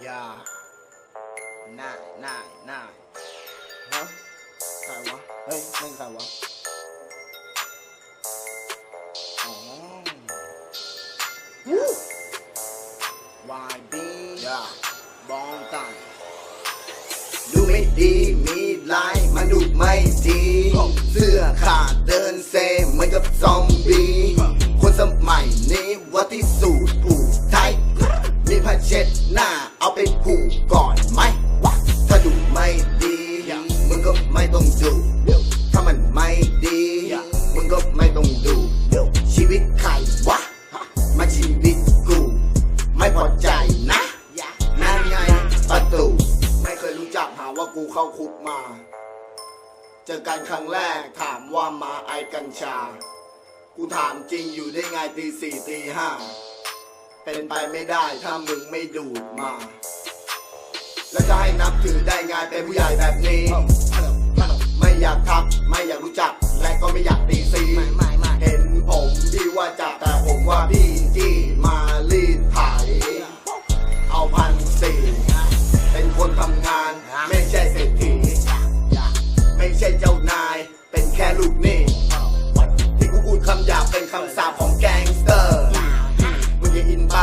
อย่าน่ายน่ายน่ายฮะใครวะ เฮ้ยไม่ใครวะ อ๋อวู้ YB อย่าบองตันดูไม่ดี มีลายมันดูไม่ดี เสื้อขาดเดินเซ เข้าคุกมา เจอกันครั้งแรกถามว่ามาไอกัญชา กูถามจริงอยู่ได้ไงตีสี่ตีห้า เป็นไปไม่ได้ถ้ามึงไม่ดูดมา แล้วจะให้นับถือได้ไงเป็นผู้ใหญ่แบบนี้ ไม่อยากทัก ไม่อยากรู้จัก ลูกหนี้ที่กูพูดคำหยาบเป็นคำสาปของแก๊งสเตอร์ มึงอย่าอินไป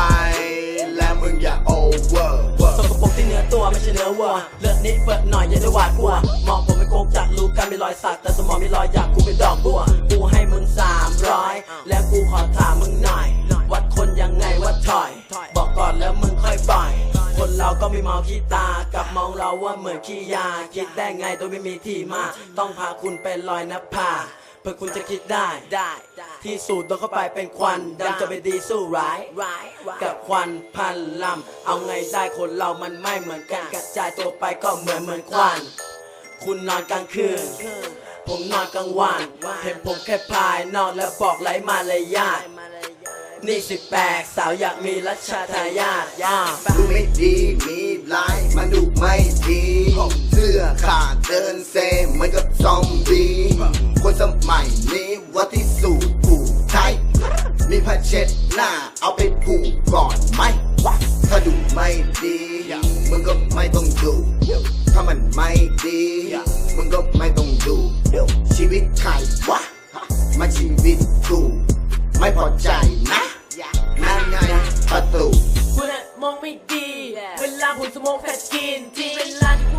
และมึงอย่าโอเวอร์สกปรกที่เนื้อตัวไม่ใช่เนื้อวัว เลือดนิดเปิดหน่อยอย่าได้หวาดกลัว มองผมไม่โกงจากรู้กันมีรอยสักแต่สมองมีรอยหยักกูเป็นดอกบัว กูให้มึงสามร้อยแล้วกูขอถามมึงหน่อย วัดคนยังไงวัดถอย บอกก่อนแล้วมึงค่อยปล่อย คนเราก็ไม่มองขี้ตา กับมองเราว่าเหมือนขี้ยา คิดได้ไงโดยไม่มีที่มา ต้องพาคุณไปลอยน้ำผาเพื่อคุณจะคิดได้ได้ ที่สูดโดนเข้าไปเป็นควันดำจะไปดีสู้ร้าย กับควันพันลำ เอาไงได้คนเรามันไม่เหมือนกัน กระจายตัวไปก็เหมือนเหมือนควัน คุณนอนกลางคืน ผมนอนกลางวัน เห็นผมแค่ภายนอกแล้วบอกไรมาเลยาติ นี่สิแปลกสาวอยากมีรัชทายาทย่าดูไม่ดีมีลายมันดูไม่ดีเสื้อขาดเดินเซเหมือนกับซอมบี้คนสมัยนี้ว่าที่สูตรผูกไทยมีผ้าเช็ดหน้าเอาไปผูกก่อนไหมวะถ้าดูไม่ดีมึงก็ไม่ต้องดูถ้ามันไม่ดีมึงก็ไม่ต้องดูชีวิตใครวะมาชีวิตกูไม่พอใจ สโมกแพทกินที่เวลาที่คุ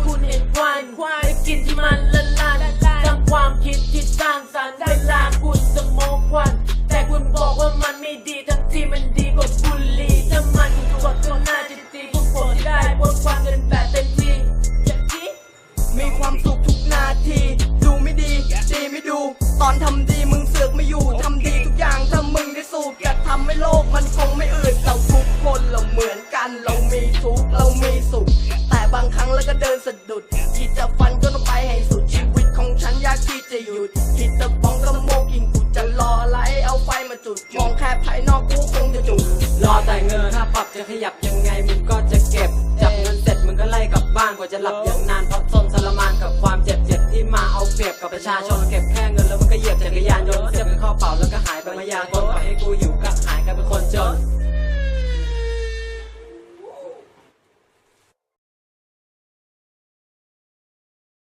ณเห็น ปรับจะขยับยังไงมึงก็จะเก็บ จับเงินเสร็จมึงก็ไล่กลับบ้านกว่าจะหลับอย่างนานเพราะทนทรมานกับความเจ็บเจ็บที่มาเอาเปรียบกับประชาชนเก็บแค่เงินแล้วมันก็เหยียบจักรยานยนต์เสียบเปเข้าเป่าแล้วก็หายไปมายากล